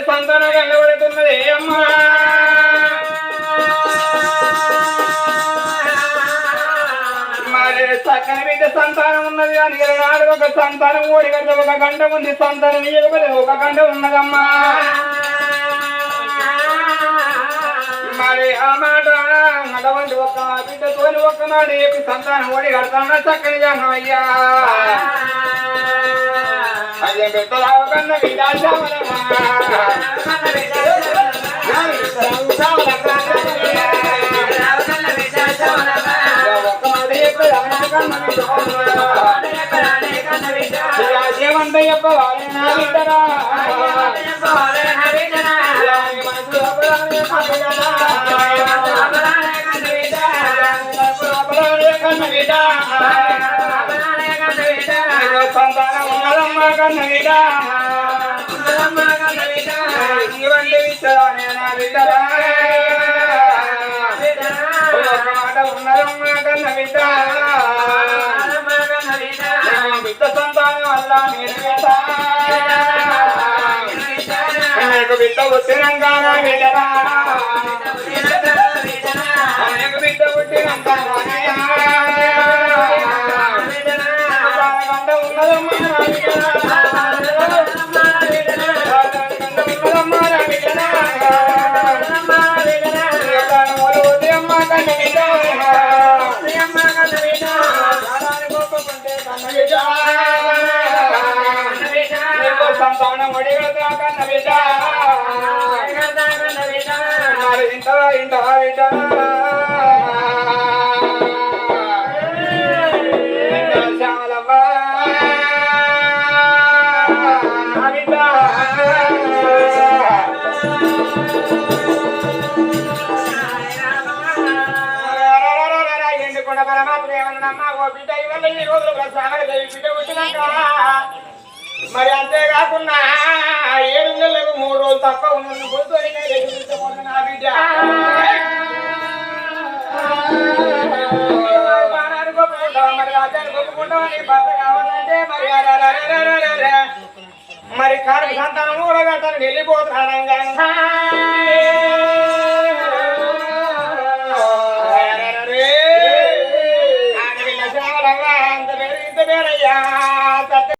వెళ్ళబడుతున్నది అమ్మా? మరి చక్కని బిడ్డ సంతానం ఉన్నది అని నాడు ఒక సంతానం ఓడి గంట ఒక గంట ఉంది. సంతానం ఇవ్వకపోతే ఒక గంట ఉన్నదమ్మా. మరి ఆ మాట నడవండి ఒక బిడ్డతోని ఒక్క మాట చెప్పి సంతానం ఓడి కడతాన చక్కని జనం అయ్యా. అయ్యే బిడ్డలావు కన్న విడాశామలమా ఒక్క మాట చెప్పి ఉన్నదమ్మా కన్న బిడ్డ ఇవంటి విషయాలే నా బిడ్డరా ఒక మాట కన్న బిడ్డ సంతానం వల్ల నేను బిడ్డ బిడ్డ సంతానం ఒడిగడతా కన్న బిడ్డ. మరి ఇంట ఇంట బిడ్డ. శ్యామలమ్మ. బిడ్డ. ఎందుకుండా పరమాత్మ ఏమన్నామ్మా ఓ బిడ్డ ఇవల్ల ఈ రోజులు ప్రసాదం బిడ్డ వచ్చినాక మరి అంతేకాకుండా ఏడు నెలలకు మూడు రోజులు తక్కువ ఉన్న పొద్దుని నా బిడ్డ మరి అతను కొట్టుకుంటాం కావాలంటే మరి మరి కారు సంతానం కూడా కట్టాను వెళ్ళిపోతున్నాను అంత పేరు ఇంత పేరయ్యా.